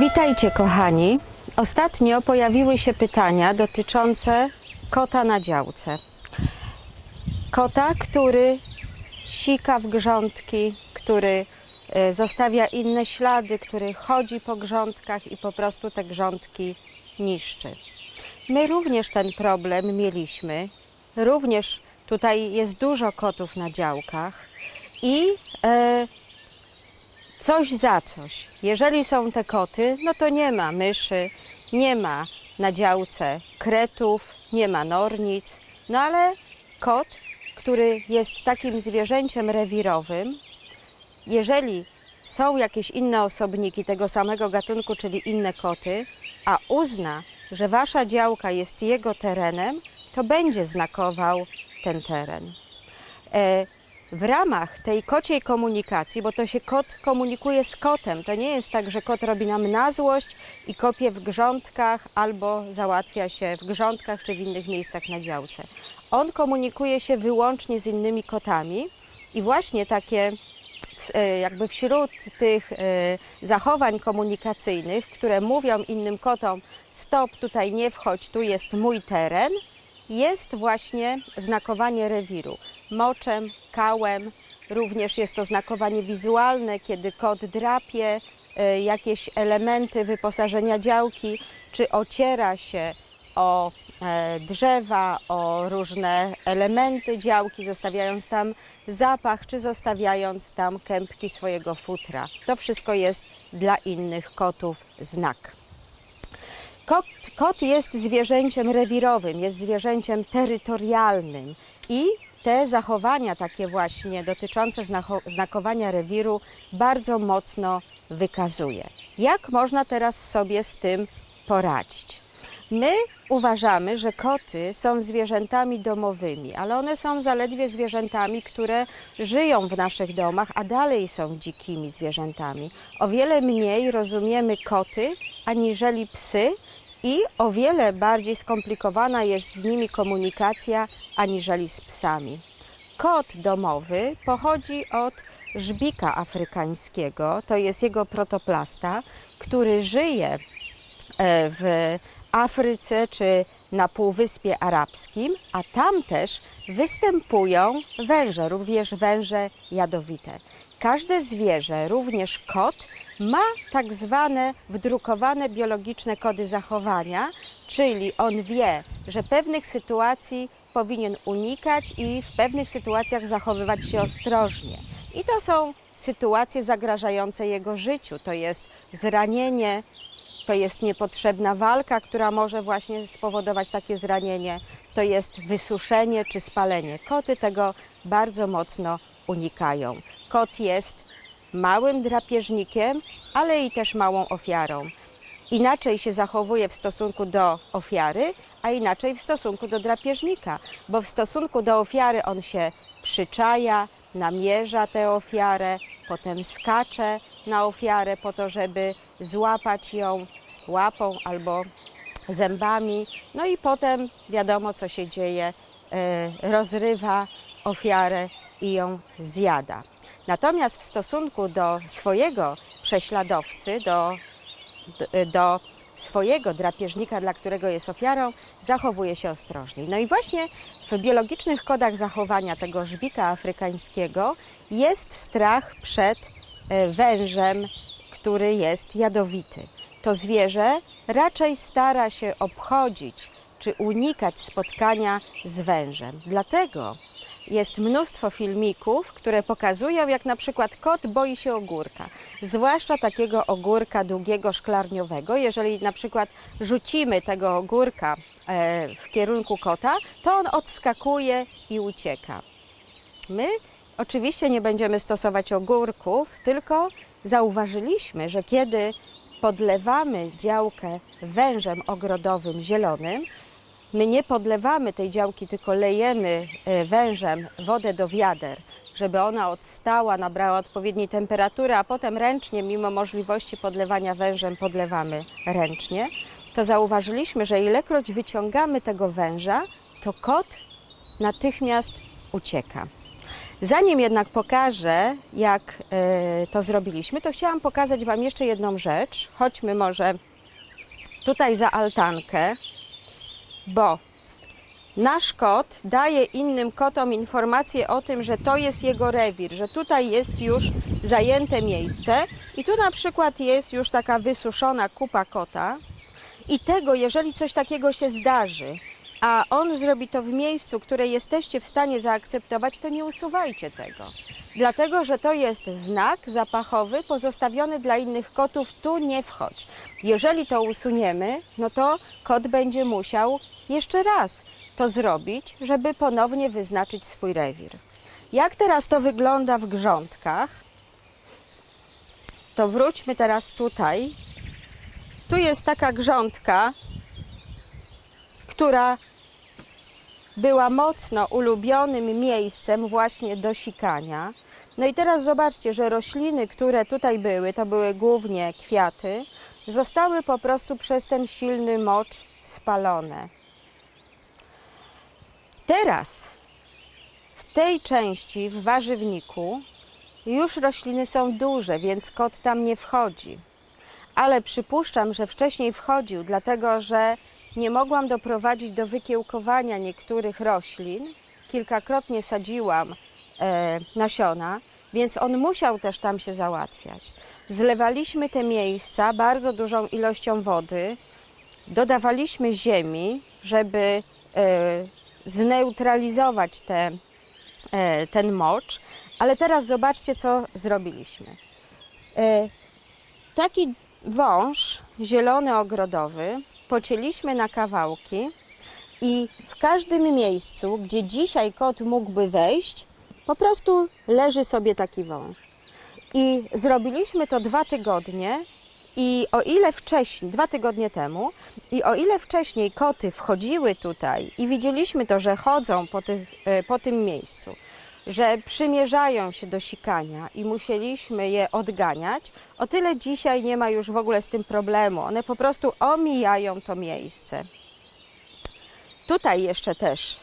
Witajcie, kochani. Ostatnio pojawiły się pytania dotyczące kota na działce. Kota, który sika w grządki, który e, zostawia inne ślady, który chodzi po grządkach i po prostu te grządki niszczy. My również ten problem mieliśmy. Również tutaj jest dużo kotów na działkach i e, coś za coś. Jeżeli są te koty, no to nie ma myszy, nie ma na działce kretów, nie ma nornic, no ale kot, który jest takim zwierzęciem rewirowym, jeżeli są jakieś inne osobniki tego samego gatunku, czyli inne koty, a uzna, że wasza działka jest jego terenem, to będzie znakował ten teren. W ramach tej kociej komunikacji, bo to się kot komunikuje z kotem, to nie jest tak, że kot robi nam na złość i kopie w grządkach albo załatwia się w grządkach czy w innych miejscach na działce. On komunikuje się wyłącznie z innymi kotami i właśnie takie e, jakby wśród tych e, zachowań komunikacyjnych, które mówią innym kotom stop, tutaj nie wchodź, tu jest mój teren, jest właśnie znakowanie rewiru. Moczem, również jest to znakowanie wizualne, kiedy kot drapie e, jakieś elementy wyposażenia działki, czy ociera się o e, drzewa, o różne elementy działki, zostawiając tam zapach, czy zostawiając tam kępki swojego futra. To wszystko jest dla innych kotów znak. Kot, kot jest zwierzęciem rewirowym, jest zwierzęciem terytorialnym i te zachowania takie właśnie dotyczące znakowania rewiru bardzo mocno wykazuje. Jak można teraz sobie z tym poradzić? My uważamy, że koty są zwierzętami domowymi, ale one są zaledwie zwierzętami, które żyją w naszych domach, a dalej są dzikimi zwierzętami. O wiele mniej rozumiemy koty aniżeli psy i o wiele bardziej skomplikowana jest z nimi komunikacja aniżeli z psami. Kot domowy pochodzi od żbika afrykańskiego, to jest jego protoplasta, który żyje e, w Afryce czy na Półwyspie Arabskim, a tam też występują węże, również węże jadowite. Każde zwierzę, również kot, ma tak zwane wdrukowane biologiczne kody zachowania, czyli on wie, że pewnych sytuacji powinien unikać i w pewnych sytuacjach zachowywać się ostrożnie. I to są sytuacje zagrażające jego życiu. To jest zranienie, to jest niepotrzebna walka, która może właśnie spowodować takie zranienie, to jest wysuszenie czy spalenie. Koty tego bardzo mocno unikają. Kot jest małym drapieżnikiem, ale i też małą ofiarą. Inaczej się zachowuje w stosunku do ofiary, a inaczej w stosunku do drapieżnika, bo w stosunku do ofiary on się przyczaja, namierza tę ofiarę, potem skacze na ofiarę po to, żeby złapać ją łapą albo zębami. No i potem wiadomo, co się dzieje, e, rozrywa ofiarę i ją zjada. Natomiast w stosunku do swojego prześladowcy, do, do swojego drapieżnika, dla którego jest ofiarą, zachowuje się ostrożniej. No i właśnie w biologicznych kodach zachowania tego żbika afrykańskiego jest strach przed e, wężem, który jest jadowity. To zwierzę raczej stara się obchodzić czy unikać spotkania z wężem. Dlatego jest mnóstwo filmików, które pokazują, jak na przykład kot boi się ogórka, zwłaszcza takiego ogórka długiego, szklarniowego. Jeżeli na przykład rzucimy tego ogórka e, w kierunku kota, to on odskakuje i ucieka. My oczywiście nie będziemy stosować ogórków, tylko zauważyliśmy, że kiedy podlewamy działkę wężem ogrodowym zielonym, my nie podlewamy tej działki, tylko lejemy e, wężem wodę do wiader, żeby ona odstała, nabrała odpowiedniej temperatury, a potem ręcznie, mimo możliwości podlewania wężem, podlewamy ręcznie, to zauważyliśmy, że ilekroć wyciągamy tego węża, to kot natychmiast ucieka. Zanim jednak pokażę, jak e, to zrobiliśmy, to chciałam pokazać Wam jeszcze jedną rzecz. Chodźmy może tutaj za altankę, bo nasz kot daje innym kotom informację o tym, że to jest jego rewir, że tutaj jest już zajęte miejsce i tu na przykład jest już taka wysuszona kupa kota i tego, jeżeli coś takiego się zdarzy, a on zrobi to w miejscu, które jesteście w stanie zaakceptować, to nie usuwajcie tego. Dlatego, że to jest znak zapachowy pozostawiony dla innych kotów, tu nie wchodź. Jeżeli to usuniemy, no to kot będzie musiał jeszcze raz to zrobić, żeby ponownie wyznaczyć swój rewir. Jak teraz to wygląda w grządkach? To wróćmy teraz tutaj. Tu jest taka grządka, która była mocno ulubionym miejscem właśnie do sikania. No i teraz zobaczcie, że rośliny, które tutaj były, to były głównie kwiaty, zostały po prostu przez ten silny mocz spalone. Teraz w tej części, w warzywniku, już rośliny są duże, więc kot tam nie wchodzi. Ale przypuszczam, że wcześniej wchodził, dlatego że nie mogłam doprowadzić do wykiełkowania niektórych roślin. Kilkakrotnie sadziłam nasiona, więc on musiał też tam się załatwiać. Zlewaliśmy te miejsca bardzo dużą ilością wody, dodawaliśmy ziemi, żeby e, zneutralizować te, e, ten mocz, ale teraz zobaczcie, co zrobiliśmy. E, taki wąż zielony ogrodowy pocięliśmy na kawałki i w każdym miejscu, gdzie dzisiaj kot mógłby wejść, po prostu leży sobie taki wąż. I zrobiliśmy to dwa tygodnie. I o ile wcześniej, dwa tygodnie temu, i o ile wcześniej koty wchodziły tutaj i widzieliśmy to, że chodzą po, tych, e, po tym miejscu, że przymierzają się do sikania i musieliśmy je odganiać, o tyle dzisiaj nie ma już w ogóle z tym problemu. One po prostu omijają to miejsce. Tutaj jeszcze też.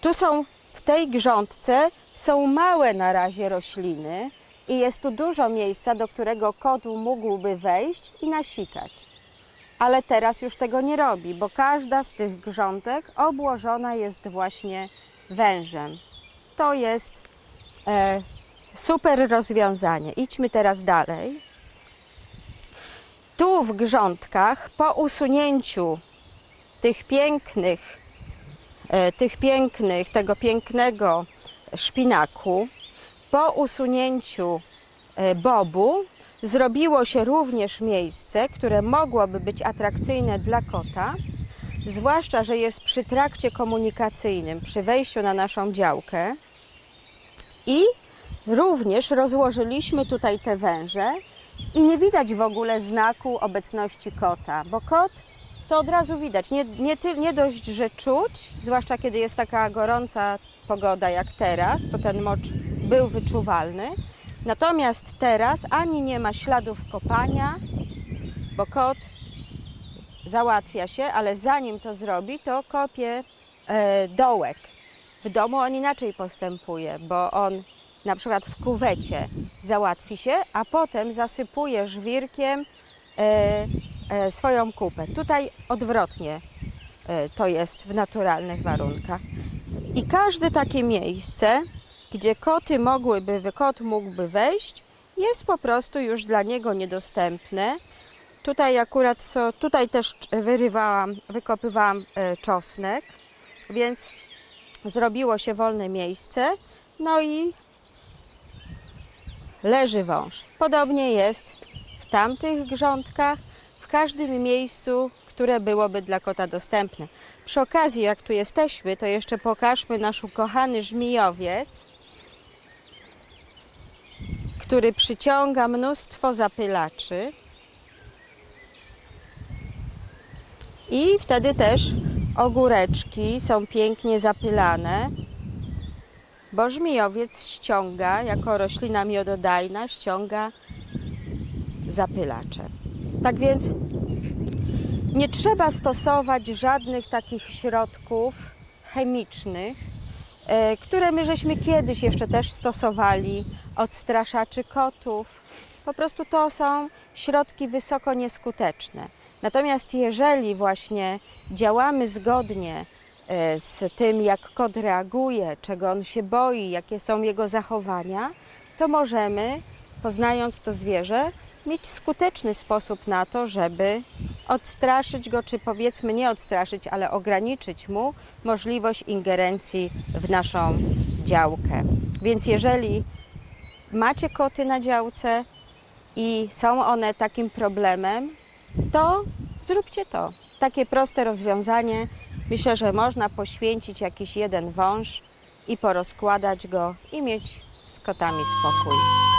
Tu są w tej grządce są małe na razie rośliny i jest tu dużo miejsca, do którego kot mógłby wejść i nasikać. Ale teraz już tego nie robi, bo każda z tych grządek obłożona jest właśnie wężem. To jest e, super rozwiązanie. Idźmy teraz dalej. Tu w grządkach, po usunięciu tych pięknych, tych pięknych, tego pięknego szpinaku, po usunięciu e, bobu, zrobiło się również miejsce, które mogłoby być atrakcyjne dla kota, zwłaszcza, że jest przy trakcie komunikacyjnym, przy wejściu na naszą działkę. I również rozłożyliśmy tutaj te węże i nie widać w ogóle znaku obecności kota, bo kot to od razu widać. Nie, nie, nie dość, że czuć, zwłaszcza kiedy jest taka gorąca pogoda jak teraz, to ten mocz był wyczuwalny. Natomiast teraz ani nie ma śladów kopania, bo kot załatwia się, ale zanim to zrobi, to kopie e, dołek. W domu on inaczej postępuje, bo on na przykład w kuwecie załatwi się, a potem zasypuje żwirkiem e, swoją kupę. Tutaj odwrotnie e, to jest w naturalnych warunkach. I każde takie miejsce, gdzie koty mogłyby, kot mógłby wejść, jest po prostu już dla niego niedostępne. Tutaj akurat so, tutaj też wyrywałam, wykopywałam e, czosnek, więc zrobiło się wolne miejsce. No i leży wąż. Podobnie jest w tamtych grządkach, każdym miejscu, które byłoby dla kota dostępne. Przy okazji, jak tu jesteśmy, to jeszcze pokażmy nasz ukochany żmijowiec, który przyciąga mnóstwo zapylaczy. I wtedy też ogóreczki są pięknie zapylane, bo żmijowiec ściąga, jako roślina miododajna, ściąga zapylacze. Tak więc nie trzeba stosować żadnych takich środków chemicznych, e, które my żeśmy kiedyś jeszcze też stosowali, odstraszaczy kotów. Po prostu to są środki wysoko nieskuteczne. Natomiast jeżeli właśnie działamy zgodnie e, z tym, jak kot reaguje, czego on się boi, jakie są jego zachowania, to możemy, poznając to zwierzę, mieć skuteczny sposób na to, żeby odstraszyć go, czy powiedzmy nie odstraszyć, ale ograniczyć mu możliwość ingerencji w naszą działkę. Więc jeżeli macie koty na działce i są one takim problemem, to zróbcie to. Takie proste rozwiązanie. Myślę, że można poświęcić jakiś jeden wąż i porozkładać go i mieć z kotami spokój.